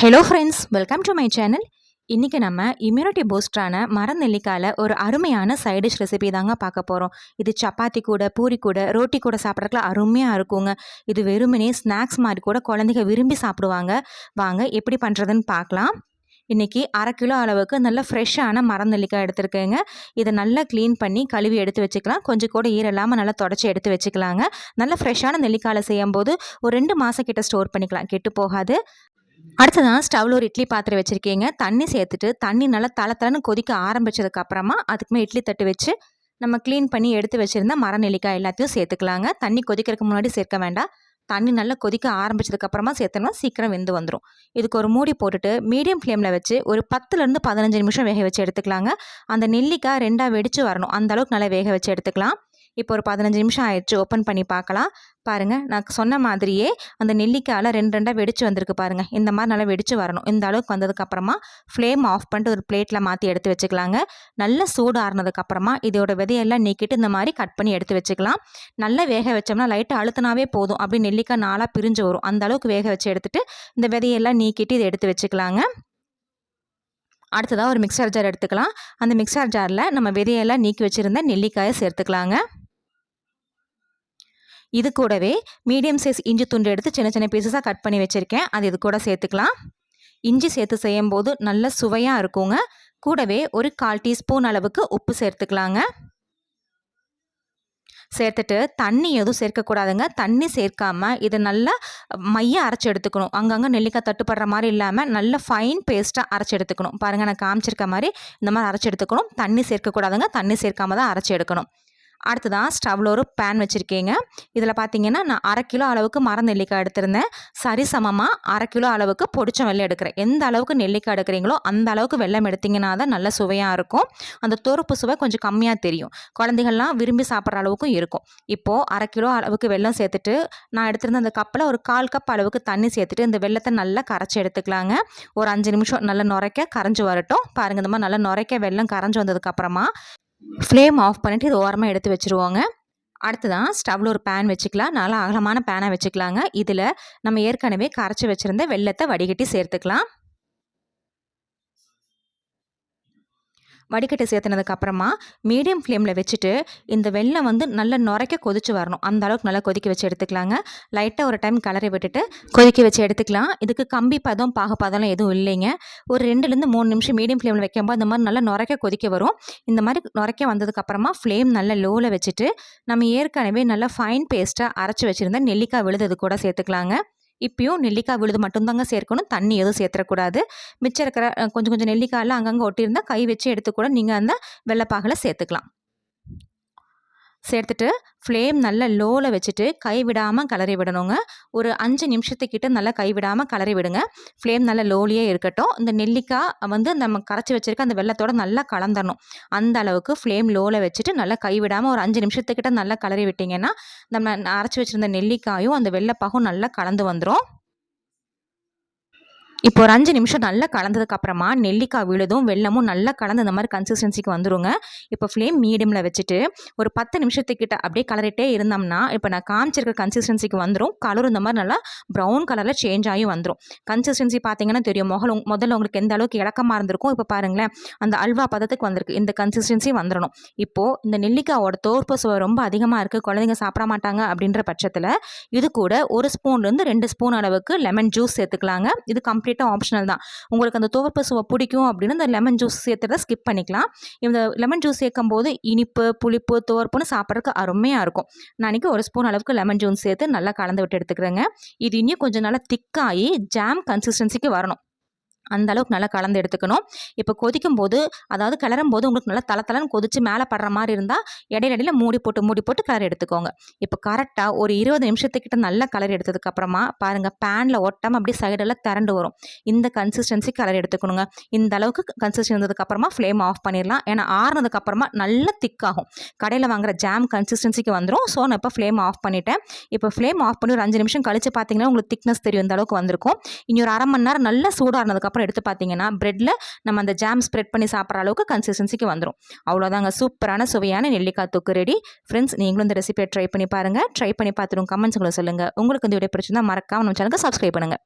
Hello friends welcome to my channel இன்றைக்கி நம்ம immunity பூஸ்டரான மரநெல்லிக்காயில் ஒரு அருமையான சைடிஷ் ரெசிபி தாங்க பார்க்க போகிறோம் இது சப்பாத்தி கூட பூரி கூட ரோட்டி கூட சாப்பிட்றதுக்குலாம் அருமையாக இருக்குங்க. இது வெறுமனே ஸ்நாக்ஸ் மாதிரி கூட குழந்தைங்க விரும்பி சாப்பிடுவாங்க. வாங்க எப்படி பண்ணுறதுன்னு பார்க்கலாம். இன்றைக்கி அரை கிலோ அளவுக்கு நல்ல ஃப்ரெஷ்ஷான மரம் நெல்லிக்காய் எடுத்துருக்கேங்க. இதை நல்லா க்ளீன் பண்ணி கழுவி எடுத்து வச்சுக்கலாம். கொஞ்சம் கூட ஈரம் இல்லாமல் நல்லா தொடச்சி எடுத்து வச்சுக்கலாங்க. நல்ல ஃப்ரெஷ்ஷான நெல்லிக்காயில் செய்யும்போது ஒரு ரெண்டு மாதம் கிட்ட ஸ்டோர் பண்ணிக்கலாம். கெட்டு போகாது. அடுத்ததான் ஸ்டவ்வில் ஒரு இட்லி பாத்திரம் வச்சுருக்கீங்க. தண்ணி சேர்த்துட்டு தண்ணி நல்லா தலை தலைன்னு கொதிக்க ஆரம்பித்ததுக்கப்புறமா அதுக்குமே இட்லி தட்டு வச்சு நம்ம க்ளீன் பண்ணி எடுத்து வச்சுருந்த மர நெல்லிக்காய் எல்லாத்தையும் சேர்த்துக்கலாங்க. தண்ணி கொதிக்கிறதுக்கு முன்னாடி சேர்க்க வேண்டாம். தண்ணி நல்லா கொதிக்க ஆரம்பிச்சதுக்கப்புறமா சேர்த்தோம்னா சீக்கிரம் வெந்து வந்துடும் இதுக்கு ஒரு மூடி போட்டுட்டு மீடியம் ஃப்ளேமில் வச்சு ஒரு பத்துலேருந்து பதினஞ்சு நிமிஷம் வேக வச்சு எடுத்துக்கலாங்க. அந்த நெல்லிக்காய் ரெண்டாக வெடித்து வரணும். அந்த அளவுக்கு நல்லா வேக வச்சு எடுத்துக்கலாம். இப்போ ஒரு பதினஞ்சு நிமிஷம் ஆயிடுச்சு. ஓப்பன் பண்ணி பார்க்கலாம். பாருங்கள் நான் சொன்ன மாதிரியே அந்த நெல்லிக்காயில் ரெண்டு ரெண்டாக வெடிச்சு வந்திருக்கு பாருங்கள் இந்த மாதிரி நல்லா வெடிச்சு வரணும். இந்த அளவுக்கு வந்ததுக்கப்புறமா ஃப்ளேம் ஆஃப் பண்ணிட்டு ஒரு பிளேட்டில் மாற்றி எடுத்து வச்சுக்கலாங்க. நல்ல சூடு ஆறுனதுக்கப்புறமா இதோட விதையெல்லாம் நீக்கிட்டு இந்த மாதிரி கட் பண்ணி எடுத்து வச்சுக்கலாம். நல்லா வேக வச்சோம்னா லைட்டாக அழுத்தினாவே போதும். அப்படி நெல்லிக்காய் நாளாக பிரிஞ்சு வரும். அந்த அளவுக்கு வேக வச்சு எடுத்துகிட்டு இந்த விதையெல்லாம் நீக்கிட்டு இதை எடுத்து வச்சுக்கலாங்க. அடுத்ததாக ஒரு மிக்சர் ஜார் எடுத்துக்கலாம். அந்த மிக்சர் ஜாரில் நம்ம விதையெல்லாம் நீக்கி வச்சுருந்த நெல்லிக்காயை சேர்த்துக்கலாங்க. இது கூடவே மீடியம் சைஸ் இஞ்சி துண்டு எடுத்து சின்ன சின்ன பீசஸாக கட் பண்ணி வச்சுருக்கேன். அது இது கூட சேர்த்துக்கலாம். இஞ்சி சேர்த்து செய்யும் போது நல்ல சுவையாக இருக்குங்க. கூடவே ஒரு கால் டீஸ்பூன் அளவுக்கு உப்பு சேர்த்துக்கலாங்க. சேர்த்துட்டு தண்ணி எதுவும் சேர்க்கக்கூடாதுங்க. தண்ணி சேர்க்காம இதை நல்லா மைய அரைச்சி எடுத்துக்கணும். அங்கங்கே நெல்லிக்காய் தட்டுப்படுற மாதிரி இல்லாமல் நல்ல ஃபைன் பேஸ்ட்டாக அரைச்சி எடுத்துக்கணும். பாருங்கள் நான் காமிச்சிருக்க மாதிரி இந்த மாதிரி அரைச்சி எடுத்துக்கணும். தண்ணி சேர்க்கக்கூடாதுங்க. தண்ணி சேர்க்காம தான் அரைச்சி எடுக்கணும். அடுத்ததான் ஸ்டவ்வில் ஒரு பேன் வச்சுருக்கேங்க. இதில் பார்த்தீங்கன்னா நான் அரை கிலோ அளவுக்கு மர நெல்லிக்காய் எடுத்திருந்தேன். சரிசமமாக அரை கிலோ அளவுக்கு பொடிச்ச வெள்ளம் எடுக்கிறேன். எந்த அளவுக்கு நெல்லிக்காய் எடுக்கிறீங்களோ அந்த அளவுக்கு வெள்ளம் எடுத்திங்கன்னா தான் நல்ல சுவையாக இருக்கும். அந்த தொறுப்பு சுவை கொஞ்சம் கம்மியாக தெரியும். குழந்தைகள்லாம் விரும்பி சாப்பிட்ற அளவுக்கும் இருக்கும். இப்போது அரை கிலோ அளவுக்கு வெள்ளம் சேர்த்துட்டு நான் எடுத்திருந்த அந்த கப்பில் ஒரு கால் கப் அளவுக்கு தண்ணி சேர்த்துட்டு இந்த வெள்ளத்தை நல்லா கரைச்சி எடுத்துக்கலாங்க. ஒரு அஞ்சு நிமிஷம் நல்லா நுரைக்க கரைஞ்சி வரட்டும். பாருங்கள் இந்த மாதிரி நல்லா நுரைக்க வெள்ளம் கரைஞ்சி வந்ததுக்கப்புறமா ஃப்ளேம் ஆஃப் பண்ணிவிட்டு இது ஓரமாக எடுத்து வச்சுருவோங்க. அடுத்ததான் ஸ்டவ்வில் ஒரு பேன் வச்சுக்கலாம். நல்லா அகலமான பேனை வச்சுக்கலாங்க. இதில் நம்ம ஏற்கனவே கரைச்சி வச்சுருந்த வெள்ளத்தை வடிகட்டி சேர்த்துக்கலாம். வடிகட்டி சேர்த்துனதுக்கப்புறமா மீடியம் ஃப்ளேமில் வச்சுட்டு இந்த வெள்ளம் வந்து நல்லா நுரைக்க கொதிச்சு வரணும். அந்த அளவுக்கு நல்லா கொதிக்க வச்சு எடுத்துக்கலாங்க. லைட்டாக ஒரு டைம் கலரை விட்டுட்டு கொதிக்க வச்சு எடுத்துக்கலாம். இதுக்கு கம்பி பதம் பாகப்பதம்லாம் எதுவும் இல்லைங்க. ஒரு ரெண்டுலேருந்து மூணு நிமிஷம் மீடியம் ஃப்ளேமில் வைக்கும்போது இந்த மாதிரி நல்லா நுரைக்க கொதிக்க வரும். இந்த மாதிரி நுரைக்க வந்ததுக்கப்புறமா ஃப்ளேம் நல்லா லோவில் வச்சுட்டு நம்ம ஏற்கனவே நல்லா ஃபைன் பேஸ்ட்டாக அரைச்சி வச்சுருந்தா நெல்லிக்காய் விழுது கூட சேர்த்துக்கலாங்க. இப்பயும் நெல்லிக்காய் விழுது மட்டும்தாங்க சேர்க்கணும். தண்ணி எதுவும் சேர்த்துடக்கூடாது மிச்சம் இருக்கிற கொஞ்சம் கொஞ்சம் நெல்லிக்காயெல்லாம் அங்கங்கே ஒட்டியிருந்தால் கை வச்சு எடுத்து கூட நீங்கள் அந்த வெள்ளைப்பாகில் சேர்த்துக்கலாம். சேர்த்துட்டு ஃப்ளேம் நல்லா லோவில் வச்சுட்டு கை விடாமல் கலரி விடணுங்க. ஒரு அஞ்சு நிமிஷத்துக்கிட்ட நல்லா கை விடாமல் கலரி விடுங்க. ஃப்ளேம் நல்லா லோலியே இருக்கட்டும். இந்த நெல்லிக்காய் வந்து நம்ம கரைச்சி வச்சுருக்க அந்த வெள்ளத்தோடு நல்லா கலந்துடணும் அந்த அளவுக்கு ஃப்ளேம் லோவில் வச்சுட்டு நல்லா கை விடாமல் ஒரு அஞ்சு நிமிஷத்துக்கிட்ட நல்லா கலரி விட்டிங்கன்னா நம்ம அரைச்சி வச்சுருந்த நெல்லிக்காயும் அந்த வெள்ளைப்பாகும் நல்லா கலந்து வந்துடும் இப்போ ஒரு அஞ்சு நிமிஷம் நல்லா கலந்ததுக்கப்புறமா நெல்லிக்காய் விழுதும் வெள்ளமும் நல்லா கலந்து இந்த மாதிரி கன்சிஸ்டன்சிக்கு வந்துருங்க. இப்போ ஃப்ளேம் மீடியமில் வச்சுட்டு ஒரு பத்து நிமிஷத்துக்கிட்ட அப்படியே கலரிட்டே இருந்தோம்னா இப்போ நான் காமிச்சிருக்க கன்சிஸ்டன்சிக்கு வந்துடும் கலரும் இந்த மாதிரி நல்லா ப்ரௌன் கலரில் சேஞ்ச் ஆகி வந்துடும் கன்சிஸ்டன்சி பார்த்தீங்கன்னா தெரியும். முகல் முதல்ல உங்களுக்கு எந்த அளவுக்கு இலக்கமாக இருந்திருக்கும் இப்போ பாருங்களேன் அந்த அல்வா பதத்துக்கு வந்திருக்கு. இந்த கன்சிஸ்டன்சி வந்துடணும் இப்போது இந்த நெல்லிக்காயோட தோற்பு சுவை ரொம்ப அதிகமாக இருக்குது குழந்தைங்க சாப்பிட மாட்டாங்க அப்படின்ற பட்சத்தில் இது கூட ஒரு ஸ்பூன்லேருந்து ரெண்டு ஸ்பூன் அளவுக்கு லெமன் ஜூஸ் சேர்த்துக்கலாங்க. இது கம்ப்ளீட் கம்ப்ளீட்டாக ஆப்ஷனல் தான். உங்களுக்கு அந்த துவர்ப்பு சுவை பிடிக்கும் அப்படின்னு இந்த லெமன் ஜூஸ் சேர்த்துறத ஸ்கிப் பண்ணிக்கலாம். இந்த லெமன் ஜூஸ் சேர்க்கும் போது இனிப்பு புளிப்பு துவர்ப்புன்னு சாப்பிட்றதுக்கு அருமையாக இருக்கும். நான் ஒரு ஸ்பூன் அளவுக்கு லெமன் ஜூஸ் சேர்த்து நல்லா கலந்து விட்டு எடுத்துக்கிறேங்க. இது இன்னும் கொஞ்சம் நல்லா திக்காகி ஜாம் கன்சிஸ்டன்சிக்கு வரணும். அந்த அளவுக்கு நல்லா கலந்து எடுத்துக்கணும். இப்போ கொதிக்கும் போது அதாவது கிளறும் போது உங்களுக்கு நல்லா தலை தலைன்னு கொதிச்சு மேலே படுற மாதிரி இருந்தால் இடையில மூடி போட்டு மூடி போட்டு கலர் எடுத்துக்கோங்க. இப்போ கரெக்டாக ஒரு இருபது நிமிஷத்துக்கிட்ட நல்லா கலர் எடுத்ததுக்கப்புறமா பாருங்கள் பேனில் ஒட்டாமல் அப்படியே சைடெல்லாம் திரண்டு வரும். இந்த கன்சிஸ்டன்சி கலர் எடுத்துக்கணுங்க. இந்த அளவுக்கு கன்சிஸ்டன் இருந்ததுக்கப்புறமா ஃப்ளேம் ஆஃப் பண்ணிடலாம். ஏன்னா ஆறுனதுக்கப்புறமா நல்லா திக்காகும் கடையில் வாங்குற ஜாம் கன்சிஸ்டன்சிக்கு வந்துடும் ஸோ நான் இப்போ ஃப்ளேம் ஆஃப் பண்ணிட்டேன். இப்போ ஃப்ளேம் ஆஃப் பண்ணி ஒரு அஞ்சு நிமிஷம் கழிச்சு பார்த்தீங்கன்னா உங்களுக்கு திக்னஸ் தெரியும். இந்த அளவுக்கு வந்திருக்கும். இனி ஒரு அரை மணி நேரம் நல்லா சூடாக இருந்ததுக்கப்புறம் அதுக்கப்புறம் எடுத்து பார்த்தீங்கன்னா ப்ரெட்டில் நம்ம அந்த ஜாம் ஸ்ப்ரெட் பண்ணி சாப்பிட்ற அளவுக்கு கன்சிஸ்டன்சிக்கு வந்துடும் அவ்வளோதாங்க சூப்பரான சுவையான நெல்லிக்காய் தொக்கு ரெடி ஃப்ரெண்ட்ஸ் நீங்களும் இந்த ரெசிபியை ட்ரை பண்ணி பாருங்கள் ட்ரை பண்ணி பார்த்துடும் கமெண்ட்ஸுங்களை சொல்லுங்கள் உங்களுக்கு இந்த வீடியோ பிடிச்சிருந்தா மறக்காமல் நம்ம சேனலுக்கு சப்ஸ்கிரைப் பண்ணுங்கள்